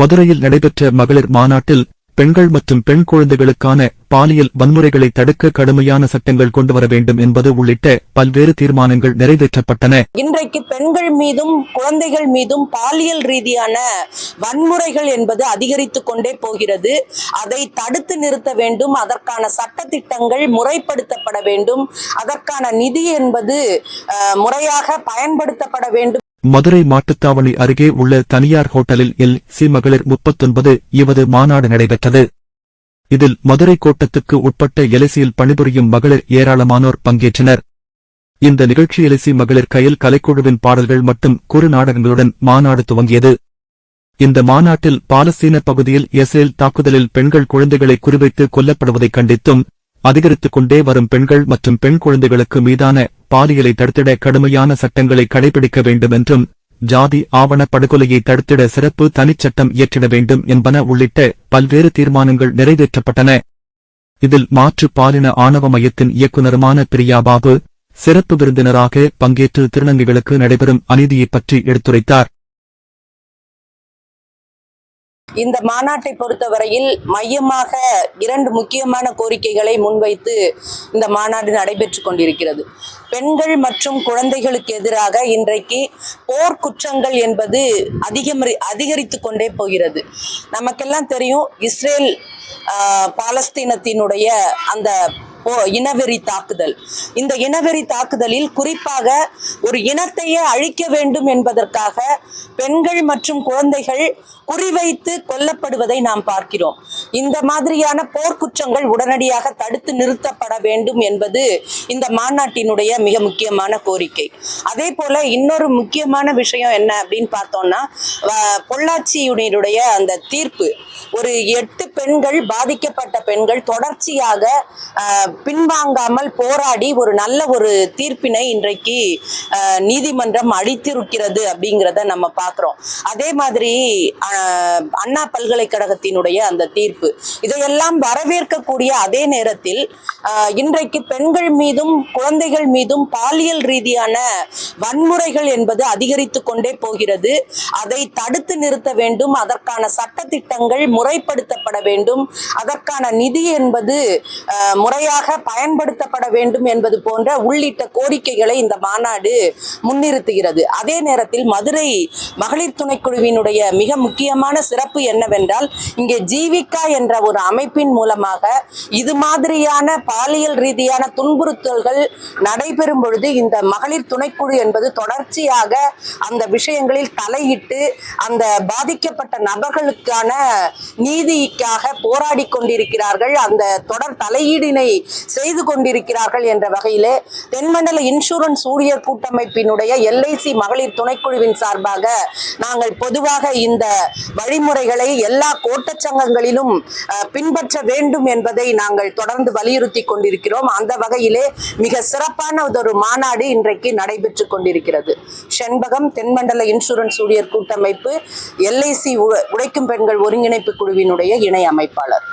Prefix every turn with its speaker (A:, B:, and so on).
A: மதுரையில் நடைபெற்ற மகளிர் மாநாட்டில் பெண்கள் மற்றும் பெண் குழந்தைகளுக்கான பாலியல் வன்முறைகளை தடுக்க கடுமையான சட்டங்கள் கொண்டு வர வேண்டும் என்பது உள்ளிட்ட பல்வேறு தீர்மானங்கள் நிறைவேற்றப்பட்டன.
B: இன்றைக்கு பெண்கள் மீதும் குழந்தைகள் மீதும் பாலியல் ரீதியான வன்முறைகள் என்பது அதிகரித்து கொண்டே போகிறது. அதை தடுத்து நிறுத்த வேண்டும். அதற்கான சட்ட திட்டங்கள் முறைப்படுத்தப்பட வேண்டும். அதற்கான நிதி என்பது முறையாக பயன்படுத்தப்பட வேண்டும்.
A: மதுரை மாட்டுத்தாவணி அருகே உள்ள தனியார் ஹோட்டலில் எல். சி. மகளிர் முப்பத்தொன்பது இவது மாநாடு நடைபெற்றது. இதில் மதுரை கோட்டத்துக்கு உட்பட்ட எலசியில் பணிபுரியும் மகளிர் ஏராளமானோர் பங்கேற்றனர். இந்த நிகழ்ச்சி எலசி மகளிர் கையில் கலைக்குழுவின் பாடல்கள் மற்றும் குறு நாடகங்களுடன் மாநாடு துவங்கியது. இந்த மாநாட்டில் பாலஸ்தீன பகுதியில் இஸ்ரேல் தாக்குதலில் பெண்கள் குழந்தைகளை குறிவைத்து கொல்லப்படுவதைக் கண்டித்தும் அதிகரித்துக் கொண்டே வரும் பெண்கள் மற்றும் பெண் குழந்தைகளுக்கு மீதான பாலியலை தடுத்திட கடுமையான சட்டங்களை கடைபிடிக்க வேண்டும் என்றும் ஜாதி ஆவண படுகொலையை தடுத்திட சிறப்பு தனிச்சட்டம் இயற்றிட வேண்டும் என்பன உள்ளிட்ட பல்வேறு தீர்மானங்கள் நிறைவேற்றப்பட்டன. இதில் மாற்று பாலின ஆணவ மையத்தின் இயக்குநருமான பிரியா பாபு சிறப்பு விருந்தினராக பங்கேற்று திருநங்கைகளுக்கு நடைபெறும் அநீதியைப் பற்றி எடுத்துரைத்தார்.
B: இந்த மாநாட்டை பொறுத்தவரையில் மையமாக இரண்டு முக்கியமான கோரிக்கைகளை முன்வைத்து இந்த மாநாடு நடைபெற்று கொண்டிருக்கிறது. பெண்கள் மற்றும் குழந்தைகளுக்கு எதிராக இன்றைக்கு போர்க்குற்றங்கள் என்பது அதிகம் அதிகரித்து கொண்டே போகிறது. நமக்கெல்லாம் தெரியும் இஸ்ரேல் பாலஸ்தீனத்தினுடைய அந்த போ இனவெறி தாக்குதல். இந்த இனவெறி தாக்குதலில் குறிப்பாக ஒரு இனத்தையே அழிக்க வேண்டும் என்பதற்காக பெண்கள் மற்றும் குழந்தைகள் குறிவைத்து கொல்லப்படுவதை நாம் பார்க்கிறோம். இந்த மாதிரியான போர்க்குற்றங்கள் உடனடியாக தடுத்து நிறுத்தப்பட வேண்டும் என்பது இந்த மாநாட்டினுடைய மிக முக்கியமான கோரிக்கை. அதே போல இன்னொரு முக்கியமான விஷயம் என்ன அப்படின்னு பார்த்தோம்னா பொள்ளாச்சியுடைய அந்த தீர்ப்பு. ஒரு எட்டு பெண்கள் பாதிக்கப்பட்ட பெண்கள் தொடர்ச்சியாக ஆஹ், பின்வாங்காமல் போராடி ஒரு நல்ல ஒரு தீர்ப்பினை இன்றைக்கு நீதிமன்றம் அளித்திருக்கிறது அப்படிங்கிறத நம்ம பார்க்குறோம். அதே மாதிரி அண்ணா பல்கலைக்கழகத்தினுடைய அந்த தீர்ப்பு. பாதிப்பு இதையெல்லாம் வரவேற்கக்கூடிய அதே நேரத்தில் இன்றைக்கு பெண்கள் மீதும் குழந்தைகள் மீதும் பாலியல் ரீதியான வன்முறைகள் என்பது அதிகரித்து கொண்டே போகிறது. அதை தடுத்து நிறுத்த வேண்டும். அதற்கான சட்டத்திட்டங்கள் முறைப்படுத்தப்பட வேண்டும். அதற்கான நிதி என்பது முறையாக பயன்படுத்தப்பட வேண்டும் என்பது போன்ற உள்ளிட்ட கோரிக்கைகளை இந்த மாநாடு முன்னிறுத்துகிறது. அதே நேரத்தில் மதுரை மகளிர் துணைக்குழுவினுடைய மிக முக்கியமான சிறப்பு என்னவென்றால் இங்கே ஜீவிகா என்ற ஒரு அமைப்பின் மூலமாக இது மாதிரியான பாலியல் ரீதியான துன்புறுத்தல்கள் நடைபெறும் பொழுது இந்த மகளிர் துணைக்குழு என்பது தொடர்ச்சியாக அந்த விஷயங்களில் தலையிட்டு அந்த பாதிக்கப்பட்ட நபர்களுக்கான நீதிக்காக போராடி கொண்டிருக்கிறார்கள். அந்த தொடர் தலையீடினை செய்து கொண்டிருக்கிறார்கள் என்ற வகையிலே தென்மண்டல இன்சூரன்ஸ் ஊழியர் கூட்டமைப்பினுடைய எல்ஐசி மகளிர் துணைக்குழுவின் சார்பாக நாங்கள் பொதுவாக இந்த வழிமுறைகளை எல்லா கோட்டச்சங்கங்களிலும் பின்பற்ற வேண்டும் என்பதை நாங்கள் தொடர்ந்து வலியுறுத்தி கொண்டிருக்கிறோம். அந்த வகையிலே மிக சிறப்பான ஒரு மாநாடு இன்றைக்கு நடைபெற்று கொண்டிருக்கிறது. செண்பகம் தென்மண்டல இன்சூரன்ஸ் ஊழியர் கூட்டமைப்பு எல்ஐசி உழைக்கும் பெண்கள் ஒருங்கிணைப்பு குழுவினுடைய இணை அமைப்பாளர்.